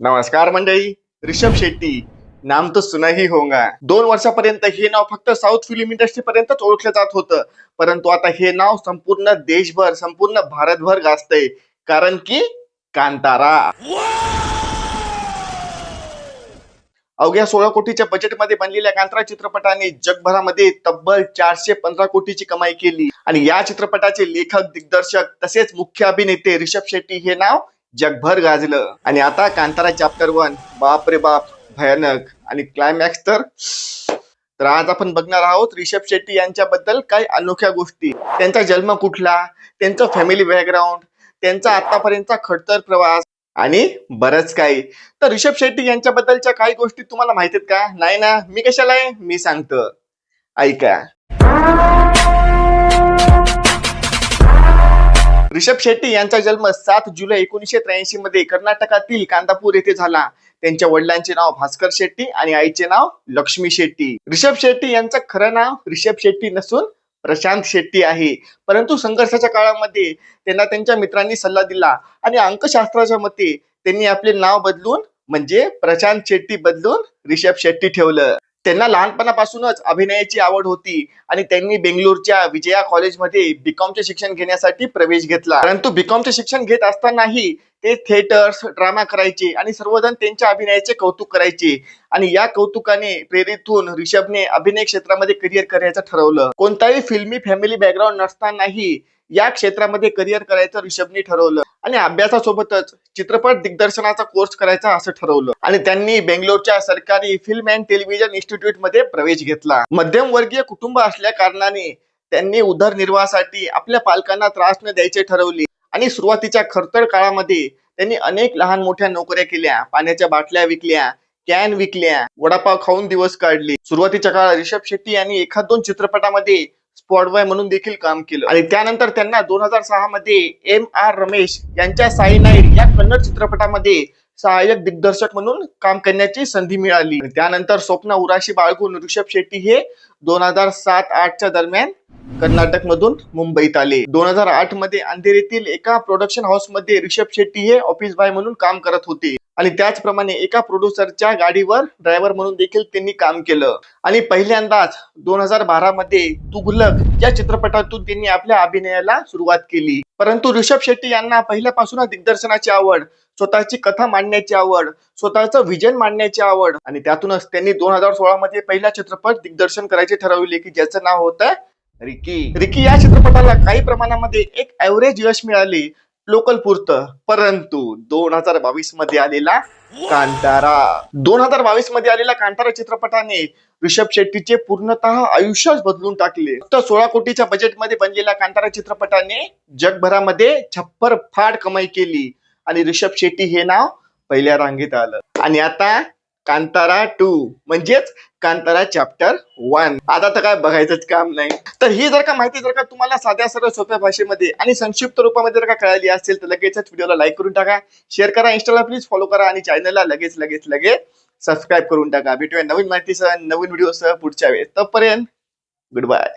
नमस्कार मंडळी रिषभ शेट्टी. नाम तर सुनाही होंगा. दोन वर्षापर्यंत हे नाव फक्त साऊथ फिल्म इंडस्ट्री पर्यंतच ओळखलं जात होतं. परंतु आता हे नाव संपूर्ण देशभर संपूर्ण भारतभर गाजतंय. कारण की कांतारा. अवघ्या सोळा कोटीच्या बजेटमध्ये बनलेल्या कांतारा चित्रपटाने जगभरामध्ये तब्बल चारशे पंधरा कोटीची कमाई केली. आणि या चित्रपटाचे लेखक दिग्दर्शक तसेच मुख्य अभिनेते रिषभ शेट्टी हे नाव जगभर गाजलं. आणि आता कांतारा चॅप्टर वन बाप रे बाप भयानक. आणि क्लायमॅक्स तर तर आज आपण बघणार आहोत रिषभ शेट्टी यांच्याबद्दल काही अनोख्या गोष्टी. त्यांचा जन्म कुठला? त्यांचं फॅमिली बॅकग्राऊंड त्यांचा आतापर्यंतचा खडतर प्रवास? आणि बरंच काही. तर रिषभ शेट्टी यांच्याबद्दलच्या काही गोष्टी तुम्हाला माहितीत का? नाही ना? मी कशाला आहे? मी सांगतो. ऐका. ऋषभ शेट्टी यांचा जन्म सात जुलै एकोणीसशे त्र्याऐंशी मध्ये कर्नाटकातील कांदापूर येथे झाला. त्यांच्या वडिलांचे नाव भास्कर शेट्टी आणि आईचे नाव लक्ष्मी शेट्टी. रिषभ शेट्टी यांचं खरं नाव ऋषभ शेट्टी नसून प्रशांत शेट्टी आहे. परंतु संघर्षाच्या काळामध्ये त्यांना त्यांच्या मित्रांनी सल्ला दिला आणि अंकशास्त्राच्या मते त्यांनी आपले नाव बदलून म्हणजे प्रशांत शेट्टी बदलून ऋषभ शेट्टी ठेवलं. त्यांना लहानपणापासूनच अभिनयाची आवड होती आणि त्यांनी बेंगलोरच्या विजया कॉलेजमध्ये बीकॉमचे शिक्षण घेण्यासाठी प्रवेश घेतला. परंतु बीकॉमचे शिक्षण घेत असतानाही ते थिएटर्स ड्रामा करायचे आणि सर्वजण त्यांच्या अभिनयाचे कौतुक करायचे. आणि या कौतुकाने प्रेरित होऊन रिषभने अभिनय क्षेत्रामध्ये करिअर करायचं ठरवलं. कोणताही फिल्मी फॅमिली बॅकग्राऊंड नसतानाही या क्षेत्रामध्ये करिअर करायचं रिषभने ठरवलं. आणि अभ्यासासोबतच चित्रपट दिग्दर्शनाचा कोर्स करायचा असं ठरवलं. आणि त्यांनी बेंगलोरच्या सरकारी फिल्म अँड टेलिव्हिजन इन्स्टिट्यूटमध्ये प्रवेश घेतला. मध्यमवर्गीय कुटुंब असल्या कारणाने त्यांनी उदरनिर्वाहासाठी आपल्या पालकांना त्रास न द्यायचे ठरवले. आणि सुरुवातीच्या खरतर काळामध्ये त्यांनी अनेक लहान मोठ्या नोकऱ्या केल्या. पाण्याच्या बाटल्या विकल्या कॅन विकल्या वडापाव खाऊन दिवस काढले. सुरुवातीच्या काळात रिषभ शेट्टी यांनी एखाद दोन चित्रपटामध्ये स्पॉट बॉय म्हणून देखील काम केलं. आणि त्यानंतर त्यांना दोन हजार सहा मध्ये एम आर रमेश यांच्या साई नाईट या कन्नड चित्रपटामध्ये सहाय्यक दिग्दर्शक म्हणून काम करण्याची संधी मिळाली. त्यानंतर स्वप्न उराशी बाळगून ऋषभ शेट्टी हे दोन हजार सात आठच्या दरम्यान कर्नाटक मधून मुंबईत आले. दोन हजार आठमध्ये अंधेरीतील एका प्रोडक्शन हाऊसमध्ये ऋषभ शेट्टी हे ऑफिस बॉय म्हणून काम करत होते. आणि त्याचप्रमाणे एका प्रोड्युसरच्या गाडीवर ड्रायव्हर म्हणून देखील त्यांनी काम केलं. आणि पहिल्यांदाच दोन हजार बारा मध्ये तुघलक या चित्रपटातून त्यांनी आपल्या अभिनयाला सुरुवात केली. परंतु ऋषभ शेट्टी यांना पहिल्यापासूनच दिग्दर्शनाची आवड स्वतःची कथा मांडण्याची आवड स्वतःचं विजन मांडण्याची आवड आणि त्यातूनच त्यांनी दोन हजार सोळा मध्ये पहिला चित्रपट दिग्दर्शन करायचे ठरवले की ज्याचं नाव होतं रिकी. रिकी या चित्रपटाला काही प्रमाणामध्ये एक ऍव्हरेज यश मिळाले. लोकल पुरतं. परंतु दोन हजार बावीसमध्ये आलेला कांतारा. दोन हजार बावीसमध्ये आलेला कांतारा चित्रपटाने ऋषभ शेट्टीचे पूर्णतः आयुष्यच बदलून टाकले. तर सोळा कोटीच्या बजेटमध्ये बनलेल्या कांतारा चित्रपटाने जगभरामध्ये छप्पर फाड कमाई केली. आणि ऋषभ शेट्टी हे नाव पहिल्या रांगेत आलं. आणि आता कांतारा टू. म्हणजेच कांतारा चॅप्टर वन आता तर काय बघायचंच काम नाही. तर ही जर का माहिती जर का तुम्हाला साध्या सरळ सोप्या भाषेमध्ये आणि संक्षिप्त रूपामध्ये जर का कळाली असेल तर लगेचच व्हिडिओला लाईक करून टाका. शेअर करा इंस्टाला प्लीज फॉलो करा आणि चॅनलला लगेच लगेच लगेच सबस्क्राईब करून टाका. भेटूया नवीन माहितीसह नवीन व्हिडिओसह पुढच्या वेळेस. तोपर्यंत गुड बाय